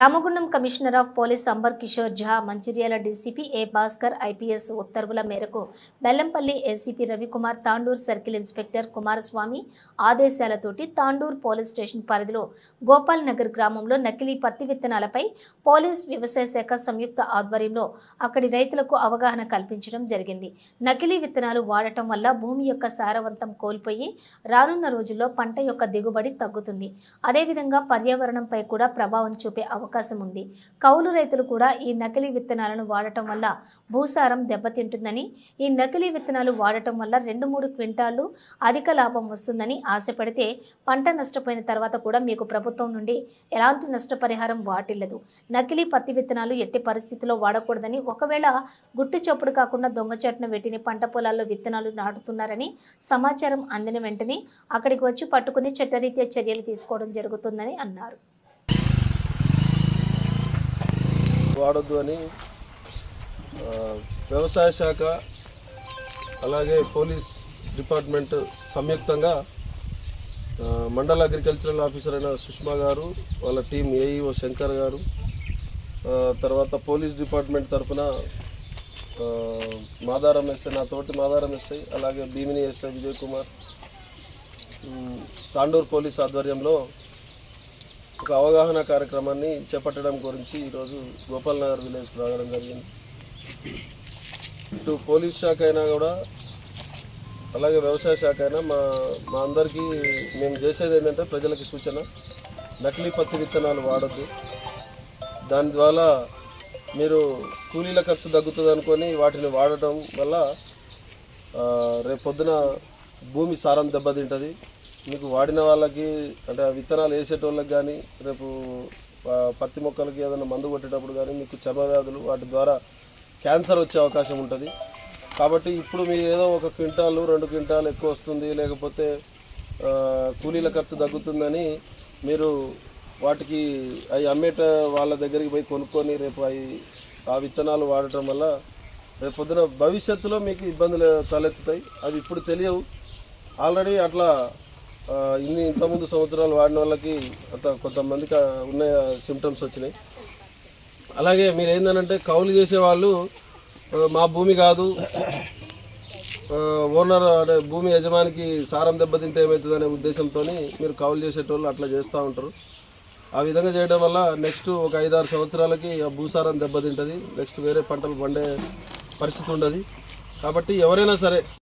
Ramagundam commissioner of police Amber Kishore Jha Mancherial DCP A Bhaskar IPS ఉత్తర్వుల మేరకు Bellampalli ACP Ravikumar Tandur circle inspector Kumaraswamy ఆదేశాలతోటి Tandur police station పరిధిలో గోపాల్ నగర్ గ్రామంలో నకిలీ పత్తి విత్తనాలపై police వ్యవసాయ శాఖ సంయుక్త ఆధ్వర్యంలో అక్కడి రైతులకు అవగాహన కల్పించడం జరిగింది. నకిలీ విత్తనాలు వాడటం వల్ల భూమి యొక్క సారవంతం కోల్పోయి రానున్న రోజుల్లో పంట యొక్క దిగుబడి తగ్గుతుంది. అదేవిధంగా పర్యావరణంపై కూడా ప్రభావం చూపే అవకాశం అవకాశం ఉంది. కౌలు రైతులు కూడా ఈ నకిలీ విత్తనాలను వాడటం వల్ల భూసారం దెబ్బతింటుందని ఈ నకిలీ విత్తనాలు వాడటం వల్ల రెండు మూడు క్వింటాళ్ళు అధిక లాభం వస్తుందని ఆశపడితే పంట నష్టపోయిన తర్వాత కూడా మీకు ప్రభుత్వం నుండి ఎలాంటి నష్టపరిహారం వాటిల్లదు. నకిలీ పత్తి విత్తనాలు ఎట్టి పరిస్థితిలో వాడకూడదని ఒకవేళ గుట్టు చప్పుడు కాకుండా దొంగచాటున వెట్టిని పంట పొలాల్లో విత్తనాలు నాటుతున్నారని సమాచారం అందిన వెంటనే అక్కడికి వచ్చి పట్టుకుని చట్టరీత్యా చర్యలు తీసుకోవడం జరుగుతుందని అన్నారు. వాడొద్దు అని వ్యవసాయ శాఖ అలాగే పోలీస్ డిపార్ట్మెంట్ సంయుక్తంగా మండల అగ్రికల్చరల్ ఆఫీసర్ అయిన సుష్మా గారు వాళ్ళ టీం ఏఈఓ శంకర్ గారు తర్వాత పోలీస్ డిపార్ట్మెంట్ తరఫున మాదారం ఎస్ఐ నా తోటి మాదారం ఎస్ఐ అలాగే భీమిని ఎస్ఐ విజయ్ కుమార్ తాండూరు పోలీస్ ఆధ్వర్యంలో ఒక అవగాహన కార్యక్రమాన్ని చేపట్టడం గురించి ఈరోజు గోపాల్ నగర్ విలేజ్కి రావడం జరిగింది. ఇటు పోలీస్ శాఖ అయినా కూడా అలాగే వ్యవసాయ శాఖ అయినా మా మా అందరికీ మేము చేసేది ఏంటంటే ప్రజలకి సూచన నకిలీ పత్తి విత్తనాలు వాడద్దు. దాని ద్వారా మీరు కూలీల ఖర్చు తగ్గుతుంది అనుకొని వాటిని వాడటం వల్ల రేపు పొద్దున భూమి సారం దెబ్బతింటుంది. మీకు వాడిన వాళ్ళకి అంటే ఆ విత్తనాలు వేసేటోళ్ళకి కానీ రేపు పత్తి మొక్కలకి ఏదైనా మందు కొట్టేటప్పుడు కానీ మీకు చర్మ వ్యాధులు వాటి ద్వారా క్యాన్సర్ వచ్చే అవకాశం ఉంటుంది. కాబట్టి ఇప్పుడు మీరు ఏదో ఒక క్వింటాలు రెండు క్వింటాలు ఎక్కువ వస్తుంది లేకపోతే కూలీల ఖర్చు తగ్గుతుందని మీరు వాటికి అవి అమ్మేట వాళ్ళ దగ్గరికి పోయి కొనుక్కొని రేపు అవి ఆ విత్తనాలు వాడటం వల్ల రేపు పొద్దున భవిష్యత్తులో మీకు ఇబ్బందులు తలెత్తుతాయి. అవి ఇప్పుడు తెలియవు. ఆల్రెడీ అట్లా ఇన్ని ఇంతకుముందు సంవత్సరాలు వాడిన వాళ్ళకి అంత కొంతమందికి ఉన్న సిమ్టమ్స్ వచ్చినాయి. అలాగే మీరు ఏంటంటే కౌలు చేసే వాళ్ళు మా భూమి కాదు ఓనర్ అంటే భూమి యజమానికి సారం దెబ్బతింటే ఏమవుతుందనే ఉద్దేశంతో మీరు కౌలు చేసేటోళ్ళు అట్లా చేస్తూ ఉంటారు. ఆ విధంగా చేయడం వల్ల నెక్స్ట్ ఒక ఐదారు సంవత్సరాలకి ఆ భూసారం దెబ్బతింటుంది. నెక్స్ట్ వేరే పంటలు పండే పరిస్థితి ఉండదు. కాబట్టి ఎవరైనా సరే